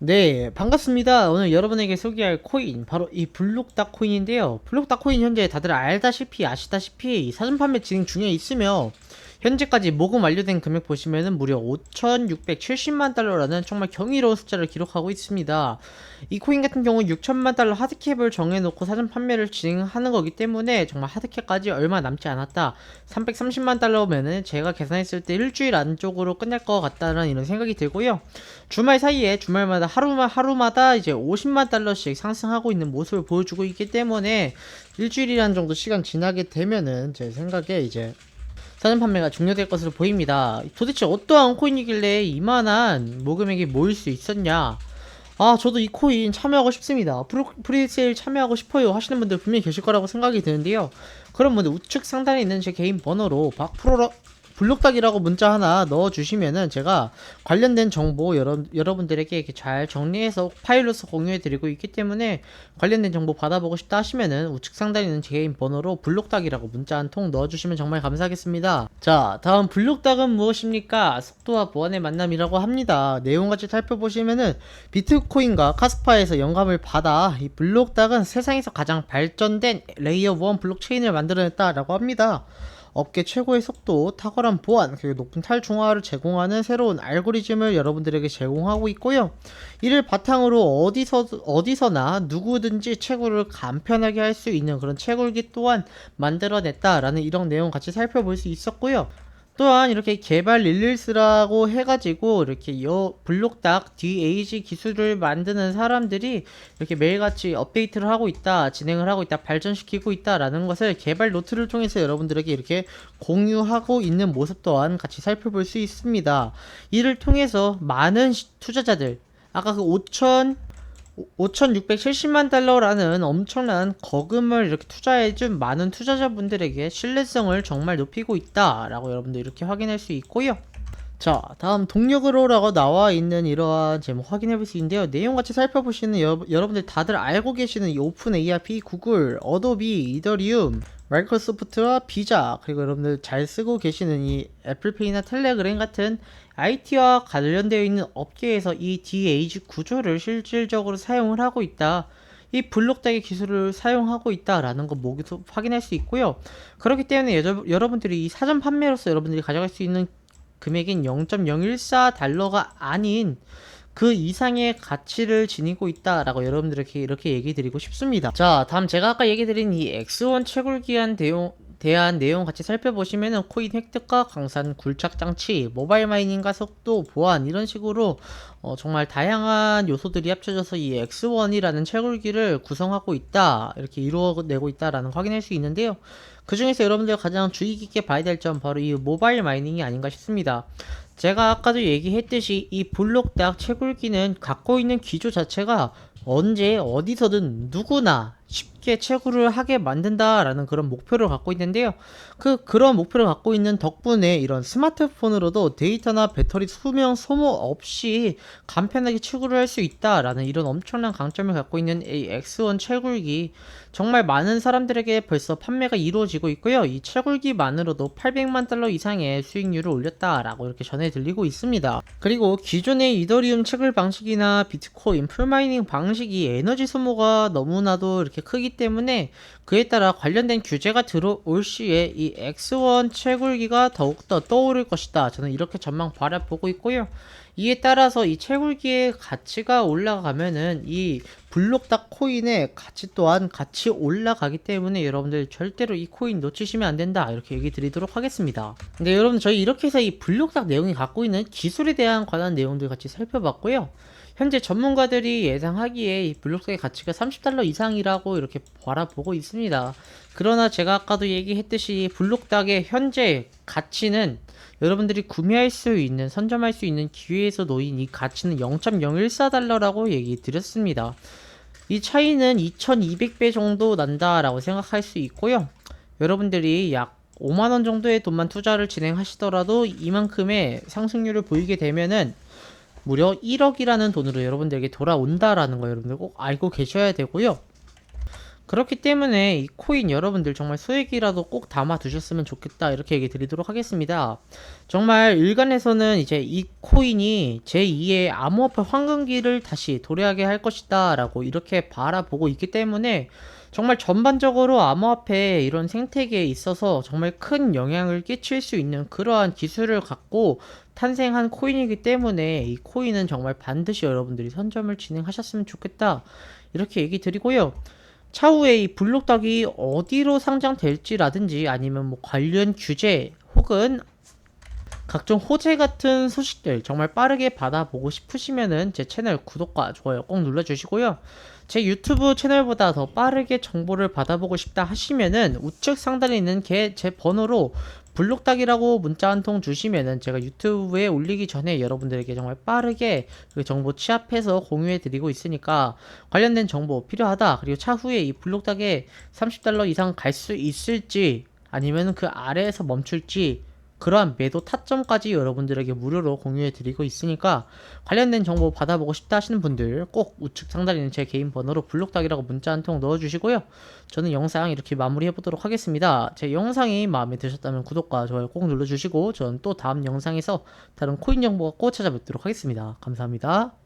네, 반갑습니다. 오늘 여러분에게 소개할 코인, 바로 이 블록닥 코인인데요. 블록닥 코인 현재 다들 알다시피 아시다시피 이 사전 판매 진행 중에 있으며 현재까지 모금 완료된 금액 보시면은 무려 5,670만 달러라는 정말 경이로운 숫자를 기록하고 있습니다. 이 코인 같은 경우 6천만 달러 하드캡을 정해놓고 사전 판매를 진행하는 거기 때문에 정말 하드캡까지 얼마 남지 않았다. 330만 달러면은 제가 계산했을 때 일주일 안쪽으로 끝날 것 같다는 이런 생각이 들고요. 주말 사이에 주말마다 하루마, 하루마다 이제 50만 달러씩 상승하고 있는 모습을 보여주고 있기 때문에 일주일이란 정도 시간 지나게 되면은 제 생각에 이제 사전 판매가 종료될 것으로 보입니다. 도대체 어떠한 코인이길래 이만한 모금액이 모일 수 있었냐? 아, 저도 이 코인 참여하고 싶습니다. 프리세일 참여하고 싶어요 하시는 분들 분명히 계실 거라고 생각이 드는데요. 그럼 분들 우측 상단에 있는 제 개인 번호로 박프로 블록닥이라고 문자 하나 넣어주시면은 제가 관련된 정보 여러, 여러분들에게 이렇게 잘 정리해서 파일로서 공유해드리고 있기 때문에 관련된 정보 받아보고 싶다 하시면은 우측 상단에 있는 제 개인 번호로 블록닥이라고 문자 한 통 넣어주시면 정말 감사하겠습니다. 자, 다음 블록닥은 무엇입니까? 속도와 보안의 만남이라고 합니다. 내용 같이 살펴보시면은 비트코인과 카스파에서 영감을 받아 이 블록닥은 세상에서 가장 발전된 레이어 1 블록체인을 만들어냈다라고 합니다. 업계 최고의 속도, 탁월한 보안, 그리고 높은 탈중화를 제공하는 새로운 알고리즘을 여러분들에게 제공하고 있고요. 이를 바탕으로 어디서 어디서나 누구든지 채굴을 간편하게 할 수 있는 그런 채굴기 또한 만들어냈다라는 이런 내용 같이 살펴볼 수 있었고요. 또한 이렇게 개발 릴리스라고 해가지고 이렇게 여 블록닥 DAG 기술을 만드는 사람들이 이렇게 매일같이 업데이트를 하고 있다, 진행을 하고 있다, 발전시키고 있다라는 것을 개발 노트를 통해서 여러분들에게 이렇게 공유하고 있는 모습 또한 같이 살펴볼 수 있습니다. 이를 통해서 많은 시- 투자자들, 아까 그 5천 5,670만 달러라는 엄청난 거금을 이렇게 투자해준 많은 투자자분들에게 신뢰성을 정말 높이고 있다라고 여러분들 이렇게 확인할 수 있고요. 자, 다음 동력으로라고 나와 있는 이러한 제목 확인해 볼 수 있는데요. 내용 같이 살펴보시는 여, 여러분들 다들 알고 계시는 이 오픈 ARP, 구글, 어도비, 이더리움, 마이크로소프트와 비자, 그리고 여러분들 잘 쓰고 계시는 이 애플페이나 텔레그램 같은 IT와 관련되어 있는 업계에서 이 DAG 구조를 실질적으로 사용을 하고 있다. 이 블록닥의 기술을 사용하고 있다라는 거 모두 확인할 수 있고요. 그렇기 때문에 여러, 여러분들이 이 사전 판매로서 여러분들이 가져갈 수 있는 금액인 0.014 달러가 아닌 그 이상의 가치를 지니고 있다라고 여러분들에게 이렇게 얘기 드리고 싶습니다. 자, 다음 제가 아까 얘기 드린 이 X1 채굴기한 대용 대한 내용 같이 살펴보시면은 코인 획득과 강산 굴착 장치, 모바일 마이닝과 속도, 보안 이런 식으로 어, 정말 다양한 요소들이 합쳐져서 이 X1이라는 채굴기를 구성하고 있다 이렇게 이루어내고 있다라는 거 확인할 수 있는데요. 그 중에서 여러분들 가장 주의 깊게 봐야 될 점 바로 이 모바일 마이닝이 아닌가 싶습니다. 제가 아까도 얘기했듯이 이 블록닥 채굴기는 갖고 있는 기조 자체가 언제 어디서든 누구나 쉽게 채굴을 하게 만든다라는 그런 목표를 갖고 있는데요. 그 그런 목표를 갖고 있는 덕분에 이런 스마트폰으로도 데이터나 배터리 수명 소모 없이 간편하게 채굴을 할 수 있다라는 이런 엄청난 강점을 갖고 있는 이 X1 채굴기 정말 많은 사람들에게 벌써 판매가 이루어지고 있고요. 이 채굴기만으로도 800만 달러 이상의 수익률을 올렸다라고 이렇게 전해 들리고 있습니다. 그리고 기존의 이더리움 채굴 방식이나 비트코인 풀마이닝 방식이 에너지 소모가 너무나도 이렇게 크기 때문에 그에 따라 관련된 규제가 들어올 시에 이 X1 채굴기가 더욱더 떠오를 것이다. 저는 이렇게 전망 바라보고 있고요. 이에 따라서 이 채굴기의 가치가 올라가면은 이 블록닥 코인의 가치 또한 같이 올라가기 때문에 여러분들 절대로 이 코인 놓치시면 안 된다 이렇게 얘기 드리도록 하겠습니다. 근데 여러분 저희 이렇게 해서 이 블록닥 내용이 갖고 있는 기술에 대한 관한 내용들 같이 살펴봤고요. 현재 전문가들이 예상하기에 이 블록닥의 가치가 30달러 이상이라고 이렇게 바라보고 있습니다. 그러나 제가 아까도 얘기했듯이 블록닥의 현재 가치는 여러분들이 구매할 수 있는 선점할 수 있는 기회에서 놓인 이 가치는 0.014달러라고 얘기 드렸습니다. 이 차이는 2200배 정도 난다라고 생각할 수 있고요. 여러분들이 약 5만원 정도의 돈만 투자를 진행하시더라도 이만큼의 상승률을 보이게 되면은 무려 1억이라는 돈으로 여러분들에게 돌아온다라는 거 여러분들 꼭 알고 계셔야 되고요. 그렇기 때문에 이 코인 여러분들 정말 소액이라도 꼭 담아 두셨으면 좋겠다 이렇게 얘기 드리도록 하겠습니다. 정말 일간에서는 이제 이 코인이 제2의 암호화폐 황금기를 다시 도래하게 할 것이다 라고 이렇게 바라보고 있기 때문에 정말 전반적으로 암호화폐 이런 생태계에 있어서 정말 큰 영향을 끼칠 수 있는 그러한 기술을 갖고 탄생한 코인이기 때문에 이 코인은 정말 반드시 여러분들이 선점을 진행하셨으면 좋겠다 이렇게 얘기 드리고요. 차후에 이 블록닥이 어디로 상장될지라든지 아니면 뭐 관련 규제 혹은 각종 호재 같은 소식들 정말 빠르게 받아보고 싶으시면은 제 채널 구독과 좋아요 꼭 눌러주시고요. 제 유튜브 채널보다 더 빠르게 정보를 받아보고 싶다 하시면은 우측 상단에 있는 게 제 번호로 블록닥이라고 문자 한 통 주시면은 제가 유튜브에 올리기 전에 여러분들에게 정말 빠르게 그 정보 취합해서 공유해 드리고 있으니까 관련된 정보 필요하다. 그리고 차후에 이 블록닥에 30달러 이상 갈 수 있을지 아니면 그 아래에서 멈출지 그러한 매도 타점까지 여러분들에게 무료로 공유해 드리고 있으니까 관련된 정보 받아보고 싶다 하시는 분들 꼭 우측 상단에 있는 제 개인 번호로 블록닥이라고 문자 한 통 넣어주시고요. 저는 영상 이렇게 마무리해 보도록 하겠습니다. 제 영상이 마음에 드셨다면 구독과 좋아요 꼭 눌러주시고 저는 또 다음 영상에서 다른 코인 정보가 꼭 찾아뵙도록 하겠습니다. 감사합니다.